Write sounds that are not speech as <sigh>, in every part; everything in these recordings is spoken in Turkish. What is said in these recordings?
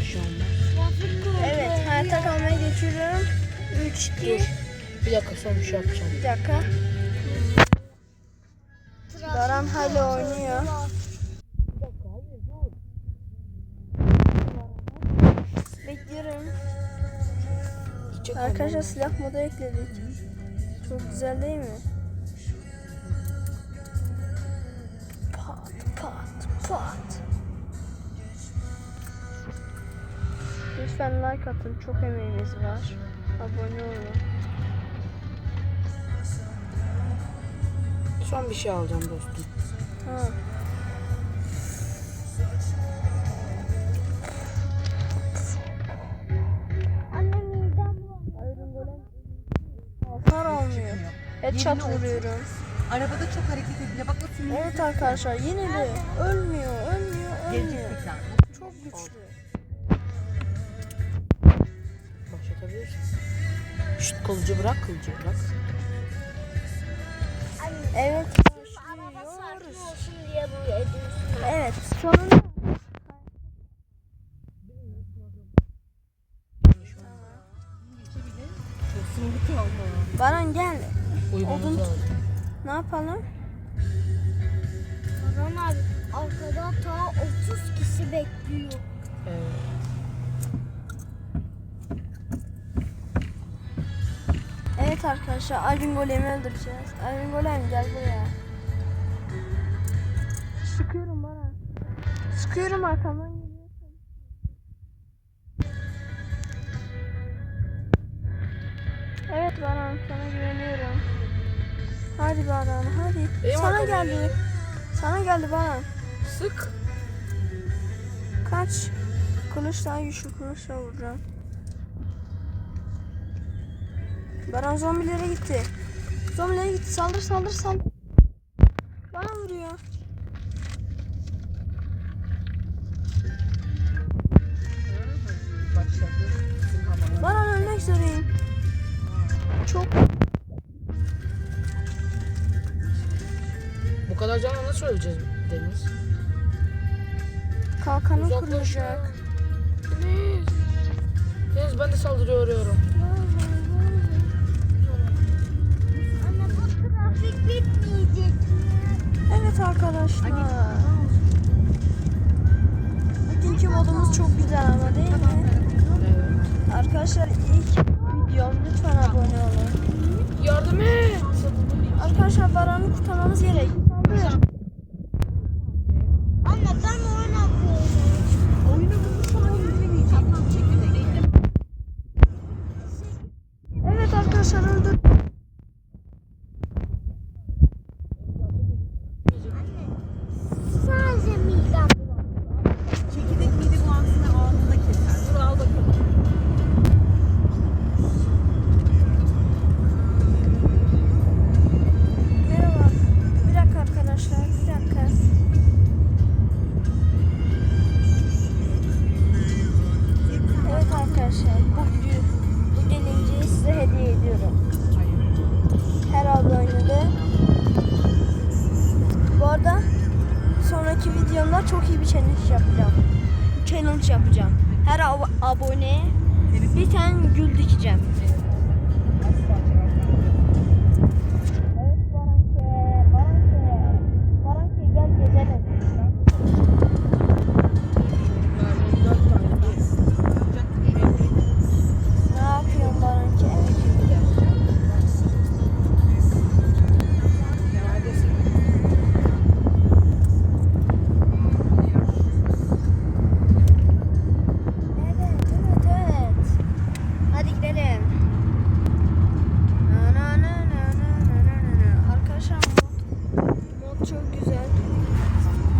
Bir şey olmaz. Evet hayatta kalmaya geçiyorum. 3, 2, Dur. Bir dakika son bir şey yapacağım. bir dakika. Baran hala oynuyor. Bekliyorum. Arkadaşlar silah modu ekledik. Çok güzel değil mi? Pat pat pat. Lütfen like atın. Çok emeğimiz var. Abone olun. Son bir şey alacağım dostum. Ha. Hasar almıyor. Headshot vuruyorum. Arabada çok hareket ediyor. Bak nasıl Evet arkadaşlar yine de ölmüyor, ölmüyor, ölmüyor. Çok güçlü. Şşt kılıcı bırak kılıcı bırak. Evet Araba sakin başlıyoruz. olsun diye bu ediyorsun. Evet olma. Baran gel. Odun- lazım. Ne yapalım? Orhan abi arkada ta 30 kişi bekliyor. Evet. Evet arkadaşlar Iron Golem'i öldüreceğiz. Iron Golem gel buraya. Sıkıyorum bana. Sıkıyorum arkamdan geliyorsun. Evet Baran sana güveniyorum. Hadi Baran hadi. Benim sana geldi. Sana geldi Baran. Sık. Kaç. Kılıçla güçlü kılıçla vuracağım. Baran zombilere gitti. Zombilere gitti. Saldır saldır saldır. Bana vuruyor. Baran ölmek üzereyim. Çok Bu kadar canla nasıl öleceğiz Deniz? kalkanım Uzaklaşma. kırılacak. Deniz. Deniz ben de saldırıyorum. Evet arkadaşlar. Bugünkü modumuz çok güzel ama değil mi? Evet. Arkadaşlar ilk videom lütfen abone olun. Yardım et. Arkadaşlar Baran'ı kurtarmamız gerek. Saldır. Bir tane gül dikeceğim.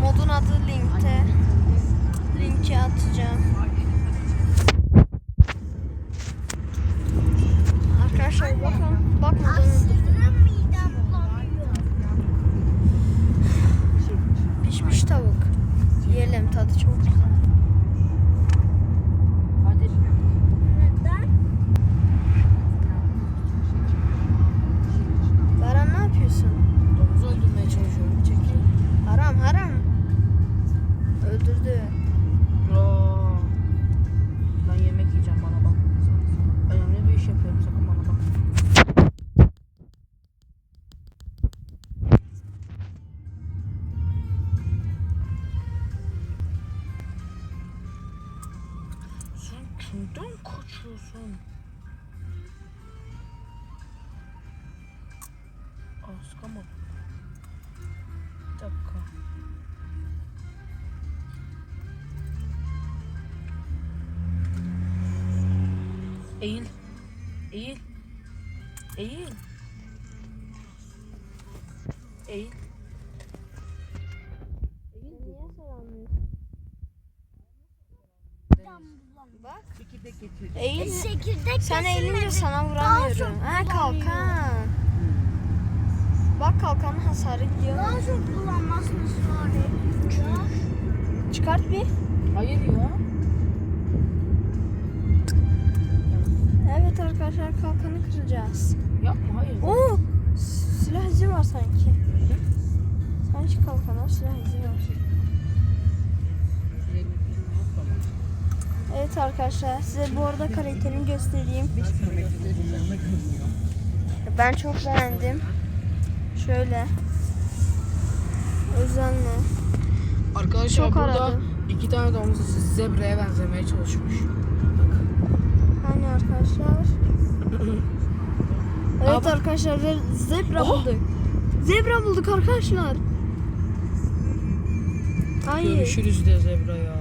Modun adı linkte. Linki atacağım. Kaçıyorsun? Aa sıkamadım. Bir dakika. Eğil. Eğil. Eğil. Bak. Çekirdek getir. Eğil. Çekirdek Sen eğilince sana vuramıyorum. Ha kalkan. Bak kalkanın hasarı gidiyor. Daha çok kullanmazsın sonra. Çıkart bir. Hayır ya. Evet arkadaşlar kalkanı kıracağız. Yapma hayır. Oo! Silah izi var sanki. Sanki kalkana silah izi var. Evet arkadaşlar size bu arada karakterimi göstereyim. Ben çok beğendim. Şöyle. Özenle. Arkadaşlar Çok burada aradım. iki tane domuz zebraya benzemeye çalışmış. Hani arkadaşlar. <clears throat> Evet Abi. arkadaşlar ze- zebra Oh! bulduk. Zebra bulduk arkadaşlar. Hayır. Görüşürüz de zebra ya.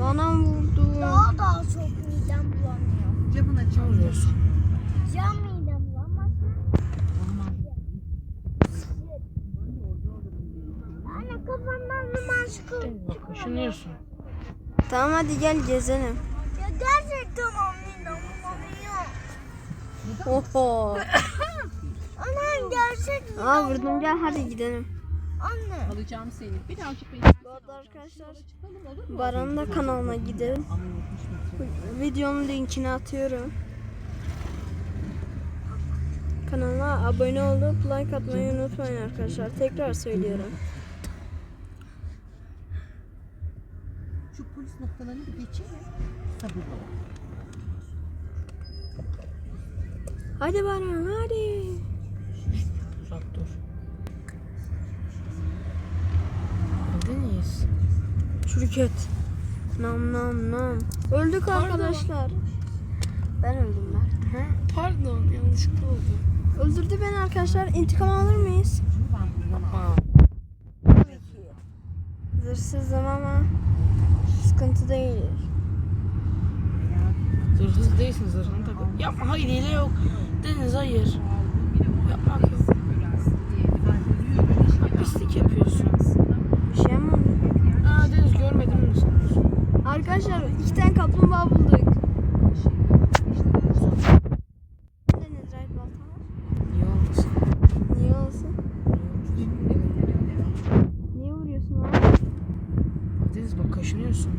Bana vurdu. Daha daha çok midem bulanıyor. Camın Ne açılıyor. oluyorsun? Ya midem bulanmasın. Anne kafamdan duman çıkıyor. Bak kaşınıyorsun. Tamam hadi gel gezelim. Ya gerçekten o midem bulanıyor. Oho. Anne gerçek midem Aa vurdum gel hadi gidelim. Anne. Alacağım seni. Birazcık beni. Bu arada arkadaşlar? Baran'ın da kanalına gidelim. Videonun linkini atıyorum. Kanala abone olup like atmayı unutmayın arkadaşlar. Tekrar söylüyorum. Şu polis noktalarını bir ol. Hadi Baran hadi. Uzak dur. Miyiz? Çürük et. Nam nam nam. Öldük arkadaşlar. Ben öldüm ben. Ha? Pardon yanlışlıkla oldu. Öldürdü beni arkadaşlar. İntikam alır mıyız? Aa, Zırhsızım ama sıkıntı değil. zırhsız değilsin zırhını takın. Yapma hayır hile yok. Deniz hayır. Yapmak yok. Pislik yapıyorsun. Bir şey mi oldu? Aa Deniz görmedim mi sanıyorsun? Arkadaşlar iki tane kaplumbağa bulduk. Deniz right balta var. Niye olmasın? Niye olsun? Niye vuruyorsun abi? Deniz bak kaşınıyorsun.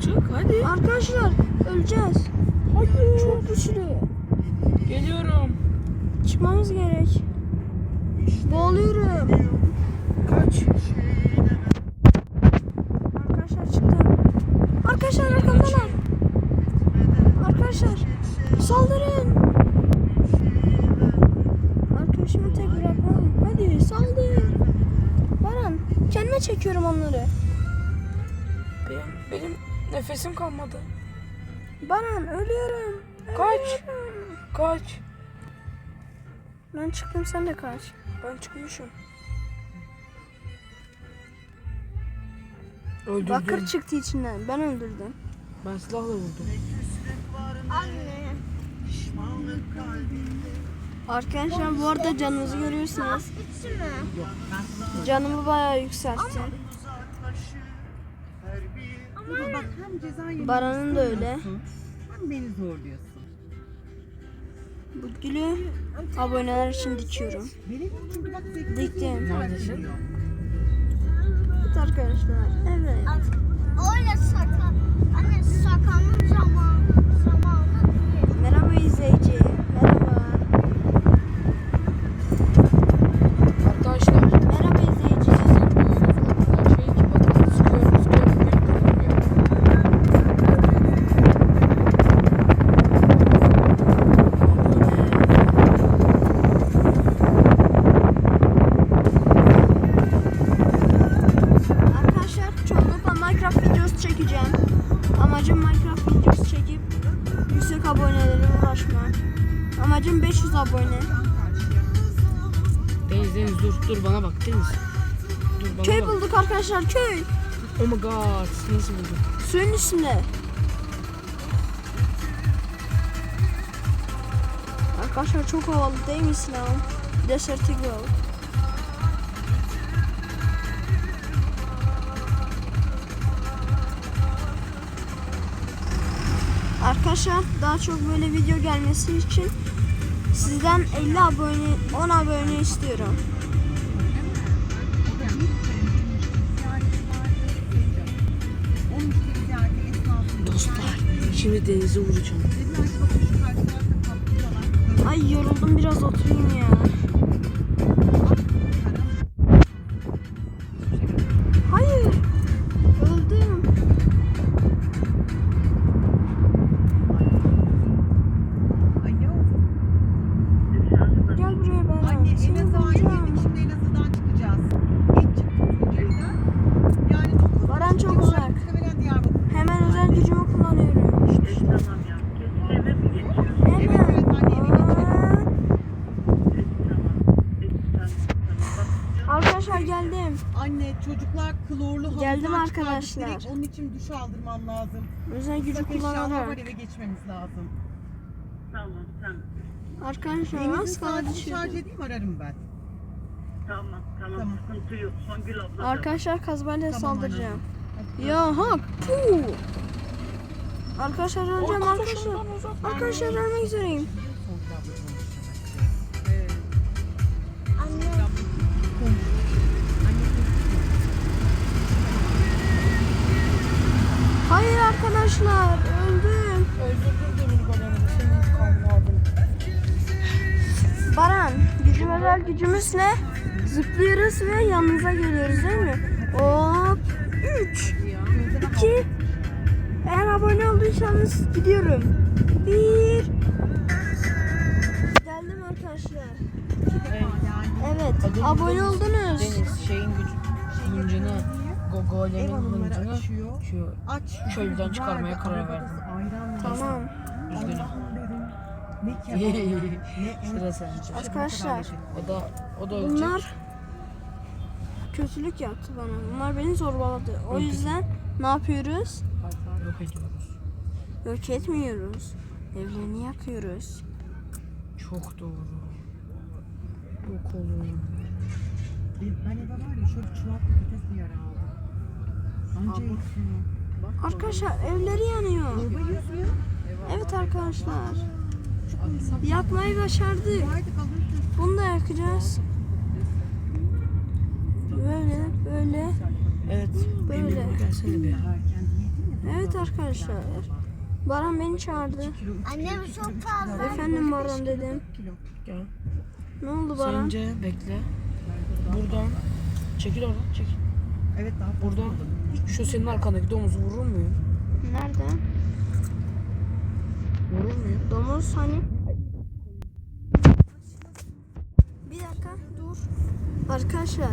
Çık hadi. Arkadaşlar öleceğiz. Hayır. Çok güçlü. Geliyorum. Çıkmamız gerek. Boğuluyorum. Kaç. Arkadaşlar çıktım. Arkadaşlar arkamdalar. Arkadaşlar saldırın. Arkadaşımı tek bırakmam. Hadi saldır. Baran kendime çekiyorum onları. Benim, benim nefesim kalmadı. Baran ölüyorum. Kaç. Ölüyorum. Kaç. Ben çıktım sen de kaç. Ben çıkmışım. Öldürdüm. Bakır çıktı içinden. Ben öldürdüm. Ben silahla vurdum. Anne. Arkadaşlar bu arada canınızı görüyorsunuz. Bitti mi? Canımı bayağı yükseltti. Ama bak hem ceza yemek Baran'ın da öyle. Hem beni zorluyorsun. Bu gülü aboneler için dikiyorum. Diktim. Neredesin? Evet arkadaşlar. Evet. Öyle sakal. Anne sakalın zaman zamanı değil. Merhaba izleyici. Oh my god nasıl buldun? Suyun üstünde. Arkadaşlar çok havalı değil mi İslam? Desert Eagle. Arkadaşlar daha çok böyle video gelmesi için sizden 50 abone 10 abone istiyorum. Şimdi Deniz'i vuracağım. Ay yoruldum biraz oturayım ya. Arkadaşlar. direkt. Onun için duş aldırmam lazım. Özel gücü Islak eşyalar var kullanarak. eve geçmemiz lazım. Tamam tamam. Arkadaşlar az kaldı şarj edeyim ararım ben. Tamam tamam. Tamam. Sıkıntı yok. Songül abla. da- Arkadaşlar kazmayla Tamam saldıracağım. Ya hak. Puh. Arkadaşlar öleceğim arkadaşlar. Arkadaşlar ölmek üzereyim. Hayır arkadaşlar öldüm. Öldürdüm demir golemi. Senin aldım. Baran gücüm özel gücümüz ne? Zıplıyoruz ve yanınıza geliyoruz değil mi? Hop. 3 2 Eğer abone olduysanız gidiyorum. 1 Geldim arkadaşlar. Evet. Evet abone oldunuz. Deniz şeyin gücü. Hıncını. Ev golemin hanımları hıncını. açıyor. Şu Aç. Çölden çıkarmaya karar verdim. Tamam. üzgünüm. Ne <laughs> kebap. ne Sıra et. sende. Arkadaşlar O da o da ölecek. bunlar kötülük yaptı bana. Bunlar beni zorbaladı. O yüzden ne yapıyoruz? Yok ediyoruz. Yok etmiyoruz. Evlerini yakıyoruz. Çok doğru. Yok olun. Ben eve var ya şöyle çuval patates bir Arkadaşlar evleri yanıyor. Evet arkadaşlar. Yakmayı başardık. Bunu da yakacağız. Böyle böyle. Evet. Böyle. Evet arkadaşlar. Baran beni çağırdı. Kilo, üç anne kilo, bu iki çok fazla. Efendim Baran dedim. Gel. Ne oldu Baran? Sence bekle. Buradan. Çekil oradan çekil. Evet daha fazla Buradan oldu. şu senin arkandaki domuzu vurur muyum? Nerede? Vurur muyum? Domuz hani? Bir dakika dur. Arkadaşlar.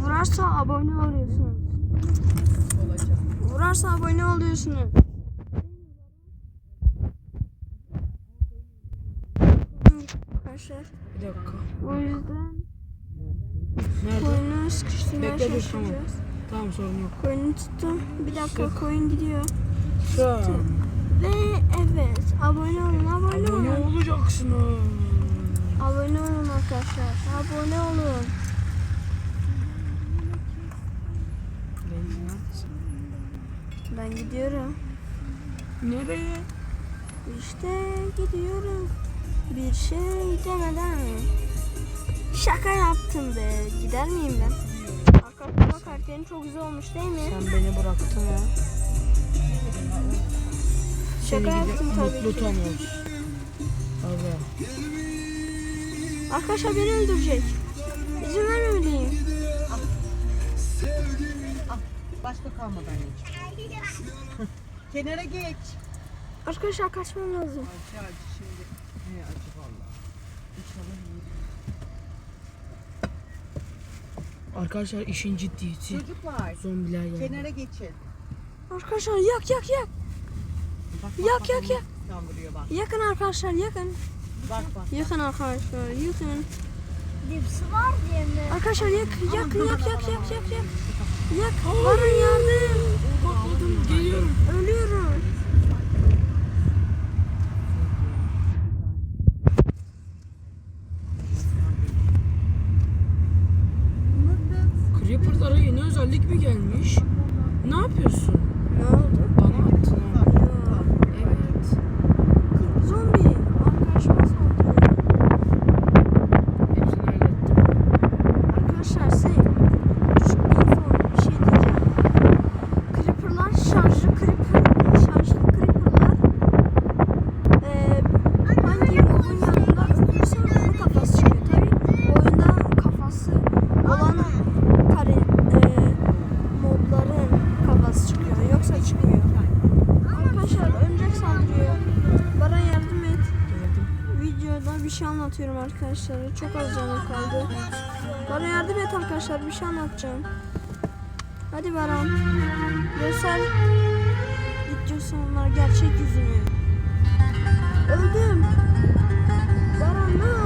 Vurarsa abone oluyorsunuz. Olacak. Vurarsa abone oluyorsunuz. Arkadaşlar Bir dakika. o yüzden Nerede? Sıkıştırmaya Bekle, dur, çalışacağız. Tamam sorun yok. Koyunu tuttum. Bir dakika koyun gidiyor. Şu Ve evet abone olun abone, abone olun. olacaksınız. Abone olun arkadaşlar. Abone olun. Ben gidiyorum. Nereye? İşte gidiyorum. Bir şey demeden. Şaka yaptım be. Gider miyim ben? Arkadaşlar bak karakterin çok güzel olmuş değil mi? Sen beni bıraktın ya. Şaka Seni yaptım tabii mutlu ki. tanıyoruz. Abi. Arkadaşlar beni öldürecek. İzin vermemeliyim. Al. Başka kalmadı anneciğim. <laughs> Kenara geç. Arkadaşlar kaçmam lazım. Acı acı şimdi. Ne acı valla. İnşallah iyi. Arkadaşlar işin ciddiyeti. Çocuklar Zombiler yani. kenara geçin. Arkadaşlar yak yak yak. Bak, bak, Yak, bak, yak, yak. Bak. Yakın arkadaşlar yakın. Bak bak. Yakın arkadaşlar yakın. Dipsi var diye mi? Arkadaşlar yak yak yak yak yak yak yak. Yak bana yardım. Patladım geliyorum. Ölüyorum. Özellik mi gelmiş? Ne yapıyorsun? Çıkmıyor. Arkadaşlar örümcek saldırıyor. Bana yardım et. Videoda bir şey anlatıyorum arkadaşlar. Çok az canım kaldı. Bana yardım et arkadaşlar bir şey anlatacağım. Hadi Baran. Göster videosu onlar gerçek yüzünü. Öldüm. Baran ne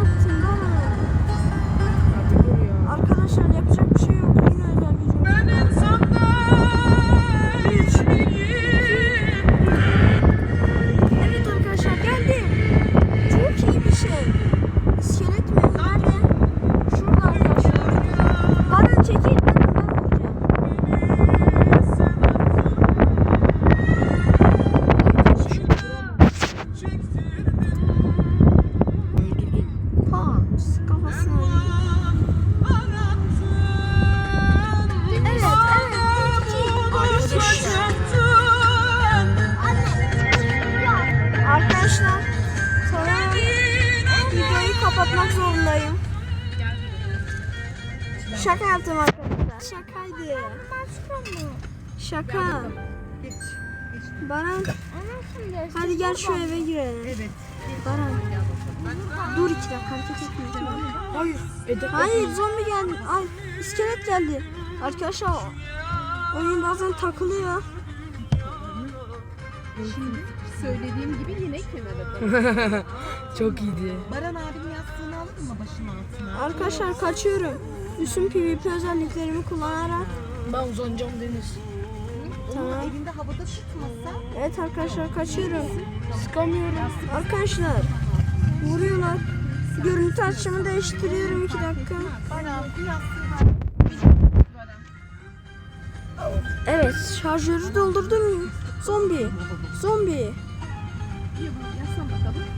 Baran, Ana şimdi. hadi gel şu eve girelim. Evet. Baran. Dur iki dakika hareket etme. Hayır. Edep Hayır zombi geldi. Ay iskelet geldi. Arkadaşlar oyun bazen takılıyor. Söylediğim gibi yine kenara <laughs> Çok iyiydi. Baran abinin yastığını alır mı başın altına? Arkadaşlar kaçıyorum. Üstün PvP özelliklerimi kullanarak. Ben uzanacağım Deniz. Onu elinde havada tutmasa Evet arkadaşlar kaçıyorum. Sıkamıyorum. Arkadaşlar vuruyorlar. Görüntü açımı değiştiriyorum iki dakika. Evet şarjörü doldurdum. Zombi. Zombi. Bakalım.